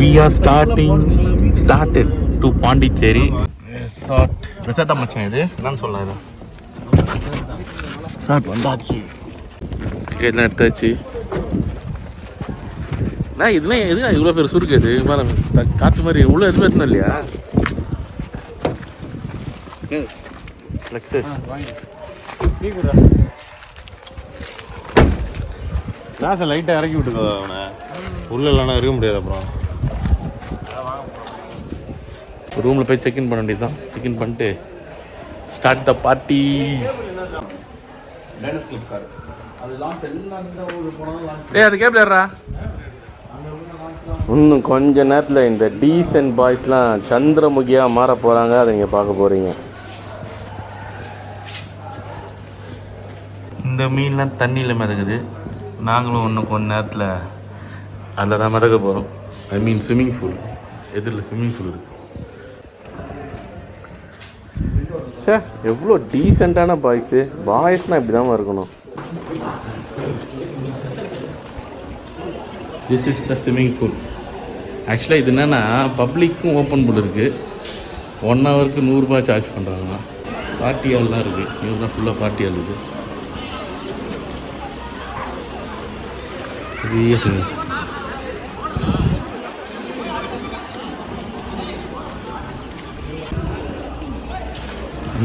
we are starting started to Pondicherry resort ரெசார்ட்டா மச்சான் இது? என்னன்னு சொல்லலாம் இது. ரெசார்ட் வந்தாச்சு. எல்லாம் எடுத்தாச்சு? நான் இதெல்லாம் எதுங்க இவ்வளோ பேர் சுருக்கேசு? பாருங்க காற்று மாதிரி உள்ள எதுவுமே எத்தனை இல்லையா லெக்ஸஸ் கிளாஸை லைட்டாக இறக்கி விட்டுக்கோ அவனை. உள்ள இல்லைன்னா இருக்க முடியாது அப்புறம். ரூமில் போய் செக்இன் பண்ண வேண்டியது தான் செக்இன் பண்ணிட்டு ஸ்டார்ட் த பார்ட்டி ஏய் அது ஏறா இன்னும் கொஞ்ச நேரத்தில் இந்த டீசன்ட் பாய்ஸ்லாம் சந்திரமுகியாக மாற போகிறாங்க அதை நீங்கள் பார்க்க போகிறீங்க இந்த மீன்லாம் தண்ணியில் மிதக்குது. நாங்களும் இன்னும் கொஞ்ச நேரத்தில் அதில் தான் மிதக்க போகிறோம் ஐ மீன் ஸ்விம்மிங் பூல் எதிரில் ஸ்விம்மிங் பூல் இருக்கு. சே எவ்வளோ டீசெண்டான பாய்ஸு. பாய்ஸ்னால் இப்படி தான் இருக்கணும். This is the swimming pool ஆக்சுவலாக இது என்னென்னா பப்ளிக்கும் ஓப்பன் பூல் இருக்குது ஒன் ஹவருக்கு நூறுரூபா சார்ஜ் பண்ணுறாங்க பார்ட்டி ஹால்லாம் இருக்குது இது தான் ஃபுல்லாக பார்ட்டி ஹால் இது. பெரிய swimming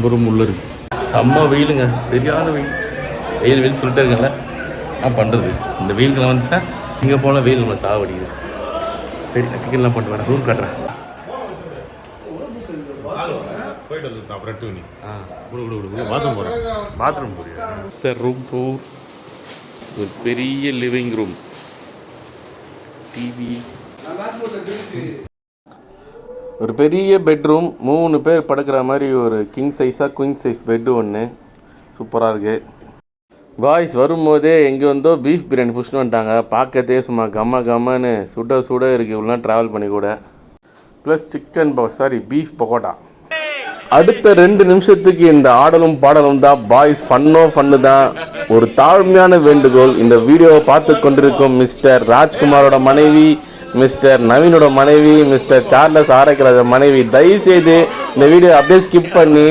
pool. ரொம்ப ரூம் உள்ளே இருக்குது செம்ம வெயிலுங்க. தெரியாத வெயில். வெயில் வெயில் சொல்லிட்டே இருக்கல நான் பண்ணுறது இந்த வெயிலுக்குலாம் வந்துச்சுன்னா இங்கே போனால் வெயில் நம்ம சாவடிக்குது. சரி சிக்கன்லாம் பண்ணிட்டு வரேன். ரூம் கட்டுறேன். போயிட்டு வந்து அப்புறம் எடுத்து நீ ஆ. குடு குடு குடு பாத்ரூம் போகிறேன் பாத்ரூம் போறியா சார் ரூம் டூர் ஒரு பெரிய லிவிங் ரூம் டிவி ஒரு பெரிய பெட்ரூம் மூணு பேர் படுக்கிற மாதிரி ஒரு கிங் சைஸாக குயின் சைஸ் பெட்டு ஒன்று சூப்பராக இருக்குது பாய்ஸ் வரும்போதே எங்கே வந்தோ பீஃப் பிரியாணி புஷ்னு வந்துட்டாங்க. பார்க்கத்தே சும்மா கம்ம கம்மன்னு சுட சுட இருக்குது இவ்வளோ ட்ராவல் பண்ணி கூட. Plus chicken sorry beef pakoda அடுத்த ரெண்டு நிமிஷத்துக்கு இந்த ஆடலும் பாடலும் தான். பாய்ஸ் ஃபன்னோ ஃபன்னு தான். ஒரு தாழ்மையான வேண்டுகோள். இந்த வீடியோவை பார்த்து கொண்டிருக்கும் மிஸ்டர் ராஜ்குமாரோட மனைவி மிஸ்டர் நவீனோட மனைவி மிஸ்டர் சார்லஸ் ஆரக்கிற மனைவி தயவுசெய்து இந்த வீடியோ அப்படியே ஸ்கிப் பண்ணி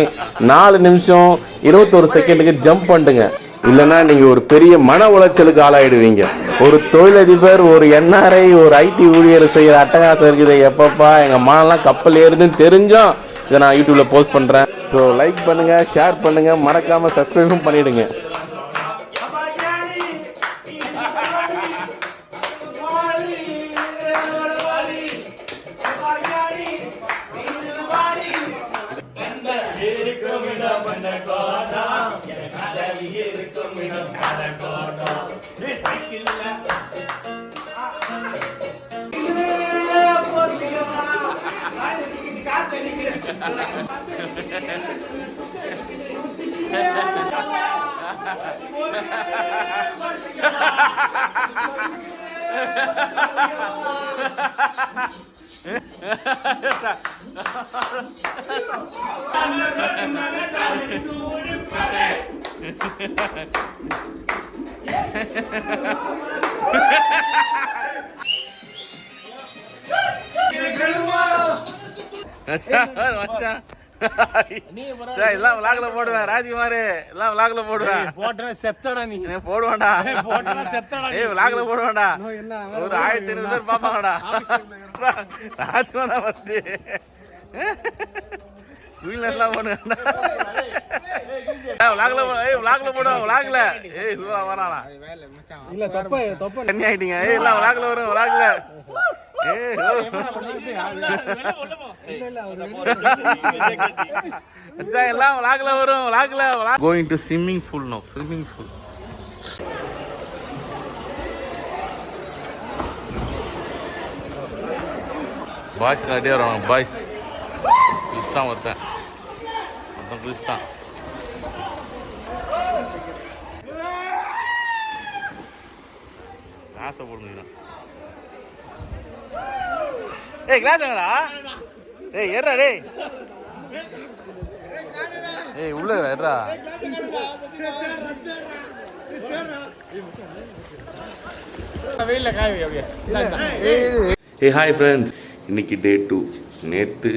நாலு நிமிஷம் இருபத்தொரு செகண்டுக்கு ஜம்ப் பண்ணுங்க. இல்லைன்னா நீங்கள் ஒரு பெரிய மன உளைச்சலுக்கு ஆளாயிடுவீங்க. ஒரு தொழிலதிபர் ஒரு என்ஆர்ஐ ஒரு ஐடி ஊழியர் செய்கிற அட்டகாசம் இருக்குது. எப்பப்பா எங்கள் மனம்லாம் கப்பல் ஏறுதுன்னு தெரிஞ்சும் இதை நான் யூடியூப்பில் போஸ்ட் பண்ணுறேன் ஸோ லைக் பண்ணுங்கள் ஷேர் பண்ணுங்கள் மறக்காமல் சப்ஸ்கிரைபும் பண்ணிவிடுங்க Ha ha ha ha! எல்லாம் விளாக்ல போடுவேன் ராஜ்குமார். எல்லாம் விளாக்ல போடுவேன். போட்டா செத்தடா நீ. போடுவேன்டா. போட்டா செத்தடா ஏய் விளாக்ல போடுவேன்டா. ஒரு ஆயிரத்தி ஐநூறு பேர் பாப்பாங்கடா ராஜ்குமார் போடுவேன்டா. விளாக்ல ஏய் விளாக்ல போடுவேன் விளாக்ல ஏய் சூரா வரானா இல்ல தப்பா தப்பா தண்ணி ஆயிட்டீங்க. ஏய் எல்லாம் விளாக்ல வரும் விளாக்ல எல்லாம் விளாக்ல வரும் விளாக்ல going to swimming pool no swimming pool boys நிறைய வராங்க பாய்ஸ் குளிச்சுதான் ஒருத்தன் ஒருத்தன் குளிச்சுதான் ஆசை போடுங்க ஏய் கிளாஸ் எங்கடா? ஏய் ஏறா டேய். ஏய் உள்ள ஏறா ஏ ஹாய் ஃப்ரெண்ட்ஸ் இன்னைக்கு டே டூ நேற்று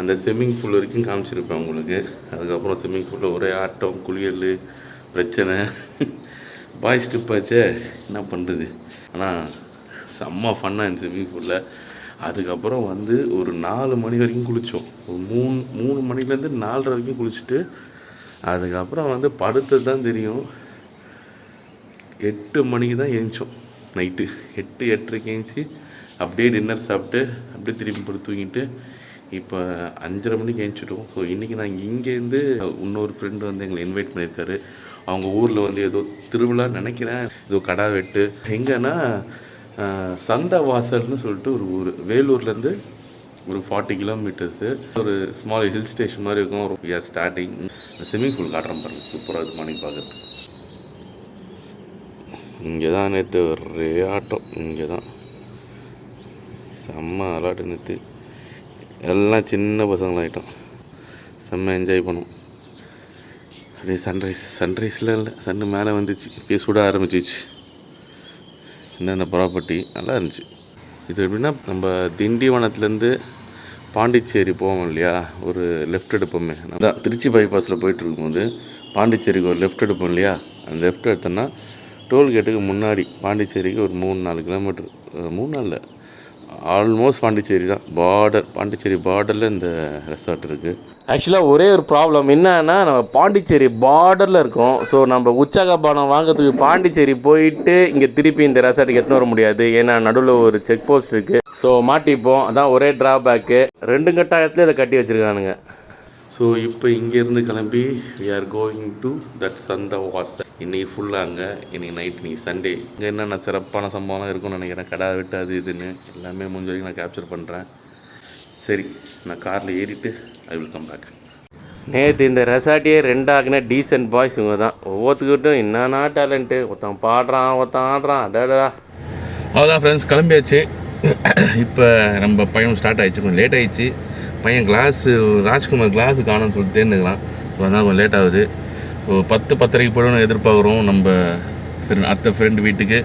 அந்த ஸ்விம்மிங் பூல் வரைக்கும் காமிச்சிருப்பேன் உங்களுக்கு. அதுக்கப்புறம் ஸ்விம்மிங் பூலில் ஒரே ஆட்டம் குளியல் பிரச்சனை. பாய்ஸ் ட்ரிப்பாச்சே என்ன பண்ணுறது ஆனால் செம்ம ஃபன்னாக இருந்துச்சு ஸ்விம்மிங் பூலில் அதுக்கப்புறம் வந்து ஒரு நாலு மணி வரைக்கும் குளித்தோம் ஒரு மூணு மூணு மணிலேருந்து நாலரை வரைக்கும் குளிச்சுட்டு அதுக்கப்புறம் வந்து படுத்தது தான் தெரியும். எட்டு மணிக்கு தான் எழுந்தோம் நைட்டு. எட்டு எட்டரைக்கு எழுந்துச்சி அப்படியே டின்னர் சாப்பிட்டு அப்படியே திரும்பி போய் தூங்கிட்டு இப்போ அஞ்சரை மணிக்கு எழுந்துச்சிட்டோம் ஸோ இன்றைக்கி நான் இங்கேருந்து இன்னொரு ஃப்ரெண்டு வந்து எங்களை இன்வைட் பண்ணியிருக்காரு. அவங்க ஊரில் வந்து ஏதோ திருவிழா நினைக்கிறேன். ஏதோ கடா வெட்டு. எங்கன்னா சந்தவாசல்னு வாசல்னு சொல்லிட்டு ஒரு ஊர். வேலூர்லேருந்து ஒரு ஃபார்ட்டி கிலோமீட்டர்ஸு ஒரு ஸ்மால் ஹில் ஸ்டேஷன் மாதிரி இருக்கும். ஒரு ஸ்டார்டிங் ஸ்விம்மிங் பூல் காட்டுறோம் பாருங்கள் சூப்பராக இருக்கும் மார்னிங் பார்க்குறது இங்கே தான் நேற்று ஒரே ஆட்டம். இங்கே தான் செம்ம அலாட்டு நேற்று எல்லாம் சின்ன பசங்களாகிட்டோம் செம்ம என்ஜாய் பண்ணோம். அப்படியே சன்ரைஸ் சன்ரைஸில் இல்லை. சன் மேலே வந்துச்சு. இப்போயே சுட ஆரம்பிச்சிச்சு. என்னென்ன ப்ராப்பர்ட்டி நல்லா இருந்துச்சு. இது எப்படின்னா நம்ம திண்டிவனத்துலேருந்து பாண்டிச்சேரி போவோம் இல்லையா? ஒரு லெஃப்ட் எடுப்போமே. அதான் திருச்சி பைபாஸில் போயிட்டு இருக்கும்போது பாண்டிச்சேரிக்கு ஒரு லெஃப்ட் எடுப்போம் இல்லையா? அந்த லெஃப்ட் எடுத்தோன்னா டோல்கேட்டுக்கு முன்னாடி பாண்டிச்சேரிக்கு ஒரு மூணு நாலு கிலோமீட்டர் மூணு நாளில் ஆல்மோஸ்ட் பாண்டிச்சேரி தான். பார்டர் பாண்டிச்சேரி பார்டரில் இந்த ரெசார்ட் இருக்குது ஆக்சுவலாக ஒரே ஒரு ப்ராப்ளம் என்னன்னா நம்ம பாண்டிச்சேரி பார்டரில் இருக்கோம். ஸோ நம்ம உச்சகபானம் வாங்குறதுக்கு பாண்டிச்சேரி போயிட்டு இங்கே திருப்பி இந்த ரெசார்ட்டுக்கு எடுத்துன்னு வர முடியாது. ஏன்னா நடுவில் ஒரு செக் போஸ்ட் இருக்குது ஸோ மாட்டிப்போம். அதான் ஒரே ட்ராபேக்கு ரெண்டு கட்டாயத்தில் இதை கட்டி வச்சுருக்கானுங்க. ஸோ இப்போ இங்கேருந்து கிளம்பி we are going to that சந்த வாஸ் இன்னைக்கு ஃபுல்லாக அங்கே இன்றைக்கி நைட் இன்னைக்கு சண்டே இங்கே என்னென்ன சிறப்பான சம்பவம்லாம் இருக்கும்னு நினைக்கிறேன். கடை விட்டு அது இதுன்னு எல்லாமே முடிஞ்ச வரைக்கும் நான் கேப்சர் பண்ணுறேன் சரி நான் காரில் ஏறிட்டு ஐ வில் கம் பேக் நேற்று இந்த ரெசார்ட்டியே ரெண்டாக்குன டீசென்ட் பாய்ஸ் இவங்க தான் ஒவ்வொருத்துக்கிட்டும் என்னன்னா டேலண்ட்டு ஒருத்தன் பாடுறான் ஒருத்தன் ஆடுறான் அடடா அவ்வளோதான் ஃப்ரெண்ட்ஸ் கிளம்பியாச்சு. இப்போ நம்ம பையன் ஸ்டார்ட் ஆயிடுச்சு கொஞ்சம் லேட் ஆயிடுச்சு. பையன் கிளாஸு ராஜ்குமார் கிளாஸு காணும்னு சொல்லிட்டு தேர்ந்துக்கலாம் ஸோ அதனால் கொஞ்சம் லேட் ஆகுது. ஸோ பத்து பத்தரைக்கு போய்டும் எதிர்பார்க்குறோம் நம்ம ஃப்ரெண்ட் அத்தை ஃப்ரெண்டு வீட்டுக்கு.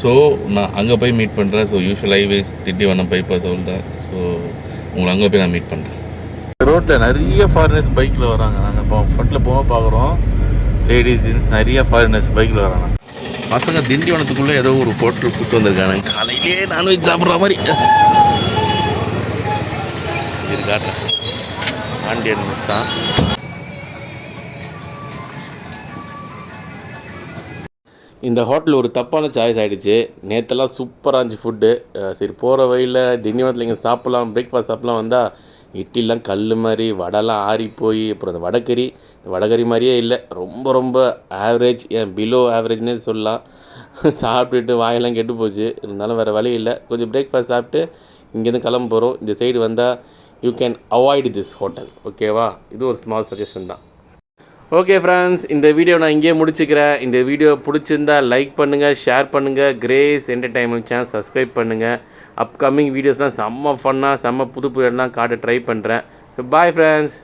ஸோ நான் அங்கே போய் மீட் பண்ணுறேன் ஸோ யூஷுவல் ஹைவேஸ் திண்டிவனம் பைப்பா சொல்லிட்டேன் ஸோ உங்களை அங்கே போய் நான் மீட் பண்ணுறேன் ரோட்டில் நிறைய ஃபாரினர்ஸ் பைக்கில் வராங்க. நாங்கள் இப்போ ஃப்ரண்ட்டில் போக பார்க்குறோம் லேடிஸ் ஜென்ஸ் நிறைய ஃபாரினர்ஸ் பைக்கில் வராங்க. பசங்க திண்டிவனத்துக்குள்ளே ஏதோ ஒரு ஹோட்டல் கூப்பிட்டு வந்திருக்காங்க. காலையிலே நான்வெஜ் சாப்பிட்ற மாதிரி. இது காட்டுறேன். ஆண்டியன் மிஸ் தான். இந்த ஹோட்டல் ஒரு தப்பான சாய்ஸ் ஆகிடுச்சு நேற்றெல்லாம் சூப்பராக இருந்துச்சு ஃபுட்டு சரி போகிற வழியில் திண்டிவனத்தில் இங்கே சாப்பிட்லாம் பிரேக்ஃபாஸ்ட் சாப்பிட்லாம் வந்தால் இட்லிலாம் கல் மாதிரி வடைலாம் ஆறி போய் அப்புறம் இந்த வடைக்கறி இந்த வடகறி மாதிரியே இல்லை. ரொம்ப ரொம்ப ஆவரேஜ் ஏன் பிலோ ஆவரேஜ்னே சொல்லலாம். சாப்பிட்டுட்டு வாயெல்லாம் கெட்டு போச்சு. இருந்தாலும் வேறு வழி இல்லை. கொஞ்சம் பிரேக்ஃபாஸ்ட் சாப்பிட்டு இங்கேருந்து கிளம்ப போகிறோம் இந்த சைடு வந்தால் you can avoid this hotel ஓகேவா இது ஒரு ஸ்மால் சஜஷன் தான். ஓகே ஃப்ரெண்ட்ஸ் இந்த வீடியோ நான் இங்கேயே முடிச்சுக்கிறேன். இந்த வீடியோ பிடிச்சிருந்தா லைக் பண்ணுங்கள் ஷேர் பண்ணுங்கள் கிரேஸ் என்டர்டைன்மெண்ட் சேனல் சப்ஸ்கிரைப் பண்ணுங்கள் அப்கமிங் வீடியோஸ்லாம் செம்ம ஃபன்னாக செம்ம புது புதுலாம் காட்ட ட்ரை பண்ணுறேன் பாய் ஃப்ரெண்ட்ஸ்